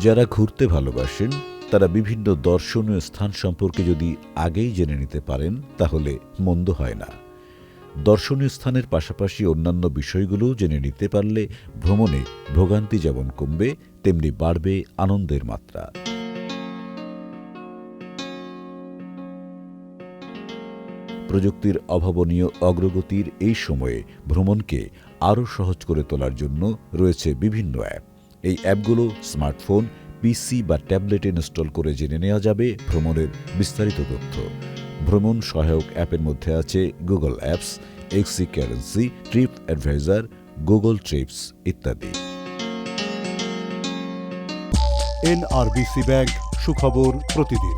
যারা ঘুরতে ভালোবাসেন, তারা বিভিন্ন দর্শনীয় স্থান সম্পর্কে যদি আগেই জেনে নিতে পারেন, তাহলে মন্দ হয় না। দর্শনীয় স্থানের পাশাপাশি অন্যান্য বিষয়গুলোও জেনে নিতে পারলে ভ্রমণে ভোগান্তি যেমন কমবে, তেমনি বাড়বে আনন্দের মাত্রা। প্রযুক্তির অভাবনীয় অগ্রগতির এই সময়ে ভ্রমণকে আরও সহজ করে তোলার জন্য রয়েছে বিভিন্ন অ্যাপ। এই অ্যাপগুলো স্মার্টফোন, পিসি বা ট্যাবলেট ইনস্টল করে জেনে নেওয়া যাবে ভ্রমণের বিস্তারিত তথ্য। ভ্রমণ সহায়ক অ্যাপের মধ্যে আছে Google apps, XE currency, TripAdvisor, Google trips ইত্যাদি। এনআরবিসি ব্যাংক সুখবর প্রতিদিন।